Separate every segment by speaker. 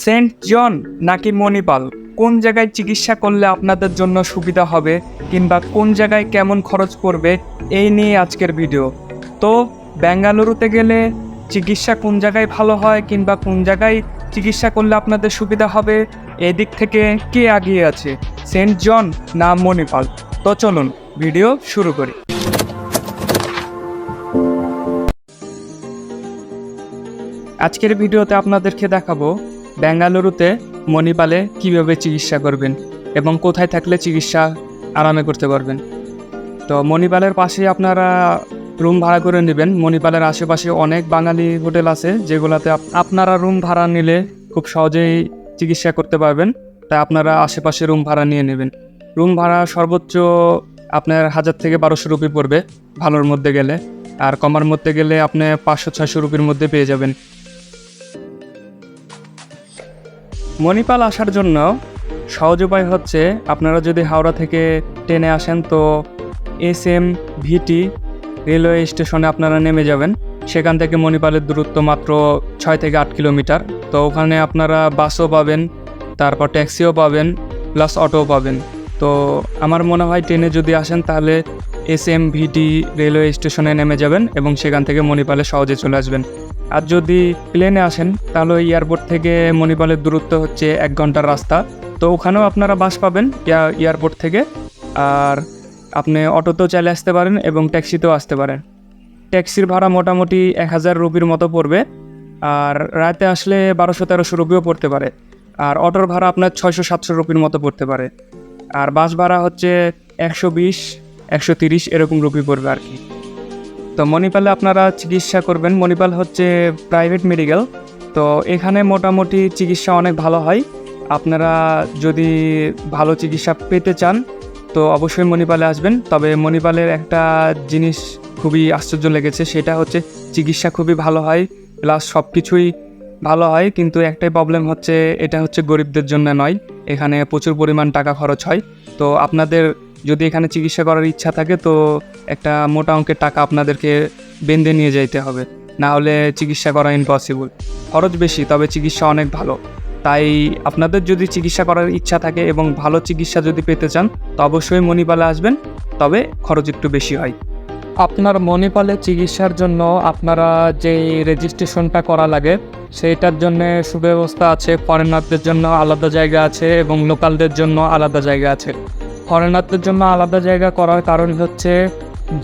Speaker 1: Saint জন নাকি মণিপাল? কোন জায়গায় চিকিৎসা করলে আপনাদের জন্য সুবিধা হবে কিংবা কোন জায়গায় কেমন খরচ পড়বে, এই নিয়ে আজকের ভিডিও। তো, বেঙ্গালুরুতে গেলে চিকিৎসা কোন জায়গায় ভালো হয় কিংবা কোন জায়গায় চিকিৎসা করলে আপনাদের সুবিধা হবে, এদিক থেকে কে এগিয়ে আছে? সেন্ট জন না মণিপাল? তো চলুন, ভিডিও শুরু করি। আজকের ভিডিওতে আপনাদেরকে দেখাবো বেঙ্গালুরুতে মণিপালে কীভাবে চিকিৎসা করবেন এবং কোথায় থাকলে চিকিৎসা আরামে করতে পারবেন? তো মণিপালের পাশে আপনারা রুম ভাড়া করে নেবেন। মণিপালের আশেপাশে অনেক বাঙালি হোটেল আছে যেগুলোতে আপ- আপনারা রুম ভাড়া নিলে খুব সহজেই চিকিৎসা করতে পারবেন। তাই আপনারা আশেপাশে রুম ভাড়া নিয়ে নেবেন। রুম ভাড়া সর্বোচ্চ আপনার হাজার থেকে বারোশো রুপি পড়বে ভালোর মধ্যে গেলে। আর কমার মধ্যে গেলে আপনি পাঁচশো, ছয়শো রুপির মধ্যে পেয়ে যাবেন। মণিপাল আসার জন্য সহজ উপায় হচ্ছে আপনারা যদি হাওড়া থেকে ট্রেনে আসেন তো এস এম ভিটি রেলওয়ে স্টেশনে আপনারা নেমে যাবেন। সেখান থেকে মণিপালের দূরত্ব মাত্র ছয় থেকে আট কিলোমিটার। তো ওখানে আপনারা বাসও পাবেন, তারপর ট্যাক্সিও পাবেন, প্লাস অটোও পাবেন। তো আমার মনে হয় ট্রেনে যদি আসেন তাহলে এস এম ভিটি রেলওয়ে স্টেশনে নেমে যাবেন এবং সেখান থেকে মণিপালে সহজে চলে আসবেন। আর যদি প্লেনে আসেন, তাহলে ওই এয়ারপোর্ট থেকে মণিপালের দূরত্ব হচ্ছে এক ঘণ্টার রাস্তা। তো ওখানেও আপনারা বাস পাবেন এয়ারপোর্ট থেকে। আর আপনি অটোতেও চাইলে আসতে পারেন এবং ট্যাক্সিতেও আসতে পারেন। ট্যাক্সির ভাড়া মোটামুটি এক হাজার রুপির মতো পড়বে। আর রাতে আসলে বারোশো তেরোশো রুপিও পড়তে পারে। আর অটোর ভাড়া আপনার ছয়শো সাতশো রুপির মতো পড়তে পারে। আর বাস ভাড়া হচ্ছে একশো বিশ, একশো তিরিশ এরকম রুপি পড়বে আর কি। তো মণিপালে আপনারা চিকিৎসা করবেন। মণিপাল হচ্ছে প্রাইভেট মেডিকেল তো এখানে মোটামুটি চিকিৎসা অনেক ভালো হয়। আপনারা যদি ভালো চিকিৎসা পেতে চান, তো অবশ্যই মণিপালে আসবেন। তবে মণিপালের একটা জিনিস খুবই আশ্চর্য লেগেছে, সেটা হচ্ছে চিকিৎসা খুবই ভালো হয় প্লাস সব কিছুই ভালো হয়। কিন্তু একটাই প্রবলেম হচ্ছে, এটা হচ্ছে গরিবদের জন্য নয়। এখানে প্রচুর পরিমাণ টাকা খরচ হয়। তো আপনাদের যদি এখানে চিকিৎসা করার ইচ্ছা থাকে, তো একটা মোটা অঙ্কের টাকা আপনাদেরকে বেঁধে নিয়ে যাইতে হবে। না হলে চিকিৎসা করা ইম্পসিবল খরচ বেশি, তবে চিকিৎসা অনেক ভালো। তাই আপনাদের যদি চিকিৎসা করার ইচ্ছা থাকে এবং ভালো চিকিৎসা যদি পেতে চান, তো অবশ্যই মণিপালে আসবেন। তবে খরচ একটু বেশি হয়। আপনার মণিপালে চিকিৎসার জন্য আপনারা যে রেজিস্ট্রেশনটা করা লাগে, সেইটার জন্য সুব্যবস্থা আছে। ফরেনারদের জন্য আলাদা জায়গা আছে এবং লোকালদের জন্য আলাদা জায়গা আছে। ফরেনারদের জন্য আলাদা জায়গা করার কারণ হচ্ছে,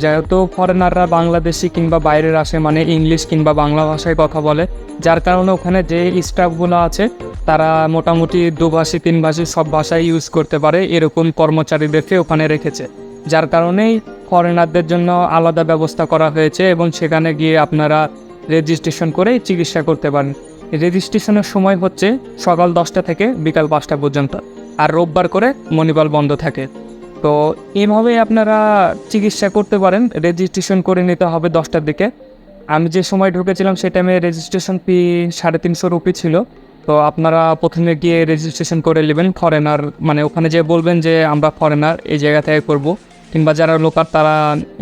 Speaker 1: যেহেতু ফরেনাররা বাংলাদেশি কিংবা বাইরের আসে মানে ইংলিশ কিংবা বাংলা ভাষায় কথা বলে, যার কারণে ওখানে যে স্টাফগুলো আছে, তারা মোটামুটি দুভাষী তিন ভাষী সব ভাষায় ইউজ করতে পারে, এরকম কর্মচারীদেরকে ওখানে রেখেছে। যার কারণেই ফরেনারদের জন্য আলাদা ব্যবস্থা করা হয়েছে এবং সেখানে গিয়ে আপনারা রেজিস্ট্রেশন করে চিকিৎসা করতে পারেন। রেজিস্ট্রেশনের সময় হচ্ছে সকাল দশটা থেকে বিকাল পাঁচটা পর্যন্ত। আর রোববার করে মণিপাল বন্ধ থাকে। তো এইভাবেই আপনারা চিকিৎসা করতে পারেন। রেজিস্ট্রেশন করে নিতে হবে দশটার দিকে। আমি যে সময় ঢুকেছিলাম সেই টাইমে রেজিস্ট্রেশন ফি সাড়ে তিনশো রুপি ছিল। তো আপনারা প্রথমে গিয়ে রেজিস্ট্রেশন করে নেবেন ফরেনার মানে ওখানে যে বলবেন যে, আমরা ফরেনার এই জায়গা থেকে করব। কিংবা যারা লোকাল তারা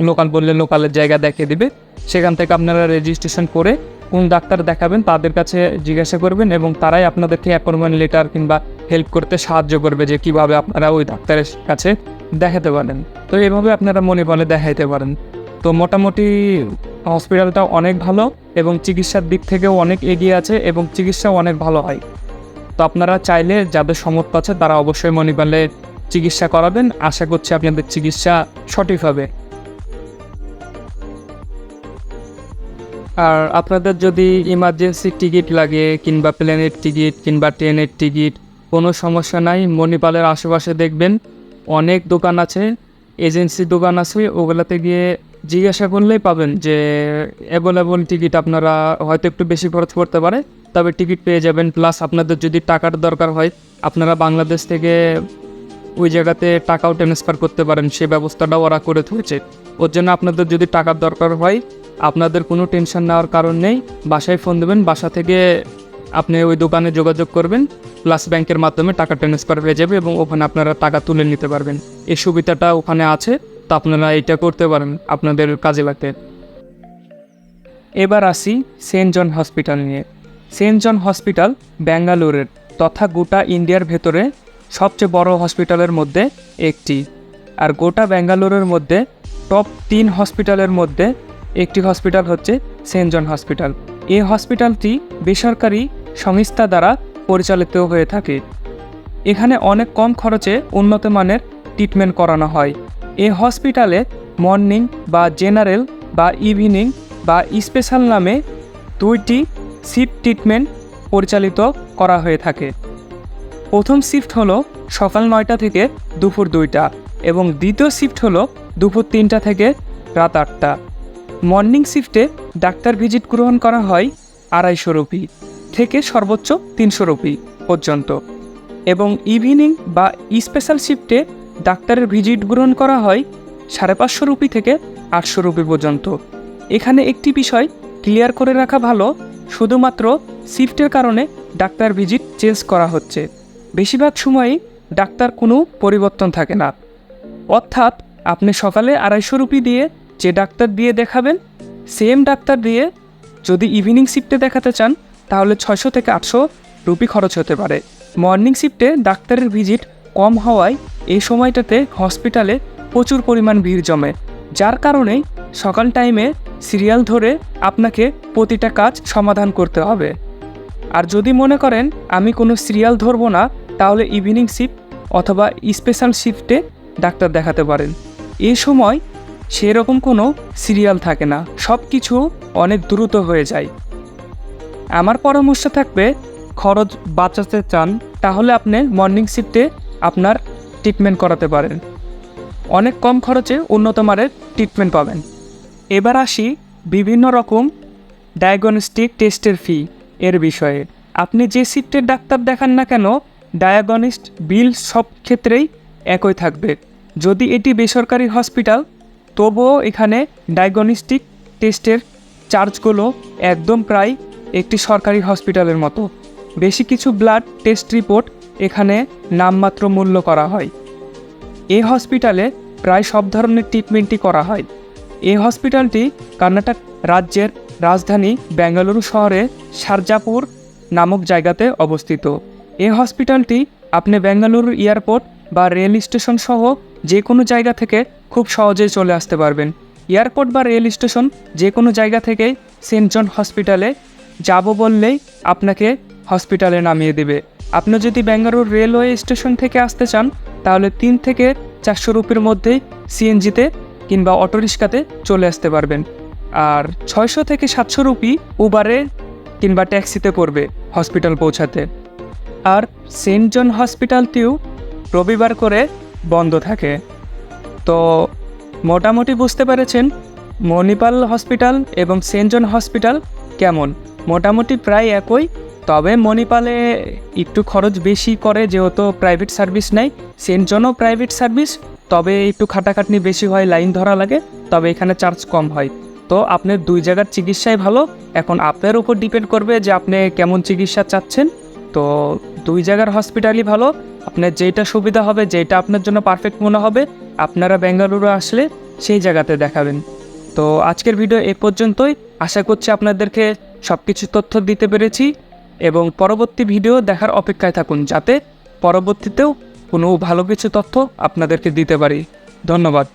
Speaker 1: লোকাল বললে লোকালের জায়গা দেখিয়ে দিবে। সেখান থেকে আপনারা রেজিস্ট্রেশন করে কোন ডাক্তার দেখাবেন তাদের কাছে জিজ্ঞাসা করবেন এবং তারাই আপনাদেরকে অ্যাপয়েন্টমেন্ট লেটার কিংবা হেল্প করতে সাহায্য করবে যে কীভাবে আপনারা ওই ডাক্তারের কাছে দেখাতে পারেন। তো এইভাবে আপনারা মনে বলে দেখাইতে পারেন। তো মোটামুটি হসপিটালটা অনেক ভালো এবং চিকিৎসার দিক থেকেও অনেক এগিয়ে আছে এবং চিকিৎসাও অনেক ভালো হয়। তো আপনারা চাইলে যাদের সমর্থ আছে তারা অবশ্যই মণিপালে চিকিৎসা করাবেন। আশা করছি আপনাদের চিকিৎসা সঠিক হবে। আর আপনাদের যদি ইমার্জেন্সি টিকিট লাগে কিংবা প্লেনের টিকিট কিংবা ট্রেনের টিকিট কোনো সমস্যা নাই, মণিপালের আশেপাশে দেখবেন। অনেক দোকান আছে এজেন্সি দোকান আছে, ওগুলোতে গিয়ে জিজ্ঞাসা করলেই পাবেন যে অ্যাভেলেবল টিকিট আপনারা হয়তো একটু বেশি খরচ করতে পারে, তবে টিকিট পেয়ে যাবেন। প্লাস আপনাদের যদি টাকার দরকার হয়, আপনারা বাংলাদেশ থেকে ওই জায়গাতে টাকাও ট্রান্সফার করতে পারেন, সে ব্যবস্থাটাও ওরা করে তুলেছে ওর জন্য আপনাদের যদি টাকার দরকার হয় আপনাদের কোনো টেনশন নেওয়ার কারণ নেই। বাসায় ফোন দেবেন, বাসা থেকে আপনি ওই দোকানে যোগাযোগ করবেন, প্লাস ব্যাংকের মাধ্যমে টাকা ট্রান্সফার হয়ে যাবে এবং ওখানে আপনারা টাকা তুলে নিতে পারবেন। এই সুবিধাটা ওখানে আছে, তো আপনারা এটা করতে পারেন আপনাদের কাজে লাগতে। এবার আসি সেন্ট জন হসপিটাল নিয়ে। সেন্ট জন হসপিটাল ব্যাঙ্গালোরের তথা গোটা ইন্ডিয়ার ভেতরে সবচেয়ে বড় হসপিটালের মধ্যে একটি। আর গোটা ব্যাঙ্গালোরের মধ্যে টপ তিন হসপিটালের মধ্যে একটি হসপিটাল হচ্ছে সেন্ট জন হসপিটাল। এই হসপিটালটি বেসরকারি সংস্থা দ্বারা পরিচালিত হয়ে থাকে। এখানে অনেক কম খরচে উন্নত মানের ট্রিটমেন্ট করানো হয়। এই হসপিটালে মর্নিং বা জেনারেল বা ইভিনিং বা স্পেশাল নামে দুইটি শিফট ট্রিটমেন্ট পরিচালিত করা হয়ে থাকে। প্রথম শিফট হলো সকাল নয়টা থেকে দুপুর দুইটা এবং দ্বিতীয় শিফট হলো দুপুর তিনটা থেকে রাত আটটা। মর্নিং শিফটে ডাক্তার ভিজিট গ্রহণ করা হয় আড়াইশো রুপি থেকে সর্বোচ্চ তিনশো রুপি পর্যন্ত। এবং ইভিনিং বা স্পেশাল শিফটে ডাক্তারের ভিজিট গ্রহণ করা হয় সাড়ে পাঁচশো রুপি থেকে আটশো রুপি পর্যন্ত। এখানে একটি বিষয় ক্লিয়ার করে রাখা ভালো, শুধুমাত্র শিফটের কারণে ডাক্তার ভিজিট চেঞ্জ করা হচ্ছে। বেশিরভাগ সময়ই ডাক্তার কোনো পরিবর্তন থাকে না। অর্থাৎ আপনি সকালে আড়াইশো রুপি দিয়ে যে ডাক্তার দিয়ে দেখাবেন, সেম ডাক্তার দিয়ে যদি ইভিনিং শিফটে দেখাতে চান, তাহলে ছয়শো থেকে আটশো রুপি খরচ হতে পারে। মর্নিং শিফটে ডাক্তারের ভিজিট কম হওয়ায় এই সময়টাতে হসপিটালে প্রচুর পরিমাণ ভিড় জমে। যার কারণে সকাল টাইমে সিরিয়াল ধরে আপনাকে প্রতিটা কাজ সমাধান করতে হবে। আর যদি মনে করেন, আমি কোনো সিরিয়াল ধরবো না, তাহলে ইভিনিং শিফট অথবা স্পেশাল শিফটে ডাক্তার দেখাতে পারেন। এই সময় সেরকম কোনো সিরিয়াল থাকে না সব কিছু অনেক দ্রুত হয়ে যায়। আমার পরামর্শ থাকবে, খরচ বাঁচাতে চান, তাহলে আপনি মর্নিং শিফটে আপনার ট্রিটমেন্ট করাতে পারেন। অনেক কম খরচে উন্নত মানের ট্রিটমেন্ট পাবেন। এবার আসি বিভিন্ন রকম ডায়াগনস্টিক টেস্টের ফি এর বিষয়ে। আপনি যে শিফটের ডাক্তার দেখান না কেন ডায়াগনিস্ট বিল সব ক্ষেত্রেই একই থাকবে। যদি এটি বেসরকারি হসপিটাল তবুও এখানে ডায়াগনস্টিক টেস্টের চার্জগুলো একদম প্রায় একটি সরকারি হসপিটালের মতো। বেশি কিছু ব্লাড টেস্ট রিপোর্ট এখানে নামমাত্র মূল্য করা হয়। এই হসপিটালে প্রায় সব ধরনের ট্রিটমেন্টই করা হয়। এই হসপিটালটি কর্ণাটক রাজ্যের রাজধানী বেঙ্গালুরু শহরে সারজাপুর নামক জায়গাতে অবস্থিত। এই হসপিটালটি আপনি বেঙ্গালুরু এয়ারপোর্ট বা রেল স্টেশন সহ যে কোনো জায়গা থেকে খুব সহজেই চলে আসতে পারবেন। এয়ারপোর্ট বা রেল স্টেশন যে কোনো জায়গা থেকেই সেন্ট জন হসপিটালে যাব বললেই আপনাকে হসপিটালে নামিয়ে দেবে। আপনি যদি বেঙ্গালুরু রেলওয়ে স্টেশন থেকে আসতে চান, তাহলে তিন থেকে চারশো রুপির মধ্যেই সিএনজিতে কিংবা অটোরিক্সাতে চলে আসতে পারবেন। আর ছয়শো থেকে সাতশো রুপি উবারে কিংবা ট্যাক্সিতে পড়বে হসপিটাল পৌঁছাতে। আর সেন্ট জন হসপিটালটিও রবিবার করে বন্ধ থাকে। তো মোটামুটি বুঝতে পেরেছেন মণিপাল হসপিটাল এবং সেন্ট জন হসপিটাল কেমন? মোটামুটি প্রায় একই, তবে মণিপালে একটু খরচ বেশি করে যেহেতু প্রাইভেট সার্ভিস নেই, সেন্ট জনও প্রাইভেট সার্ভিস তবে একটু খাটাখাটনি বেশি হয় লাইন ধরা লাগে, তবে এখানে চার্জ কম হয়। তো আপনার দুই জায়গার চিকিৎসাই ভালো, এখন আপনার উপর ডিপেন্ড করবে যে আপনি কেমন চিকিৎসা চাচ্ছেন। তো দুই জায়গার হসপিটালই ভালো আপনার যেটা সুবিধা হবে যেটা আপনার জন্য পারফেক্ট মনে হবে, আপনারা বেঙ্গালুরু আসলে সেই জায়গাতে দেখাবেন। তো আজকের ভিডিও এ পর্যন্তই। আশা করছি আপনাদেরকে সব কিছু তথ্য দিতে পেরেছি এবং পরবর্তী ভিডিও দেখার অপেক্ষায় থাকুন যাতে পরবর্তীতেও কোনো ভালো কিছু তথ্য আপনাদেরকে দিতে পারি। ধন্যবাদ।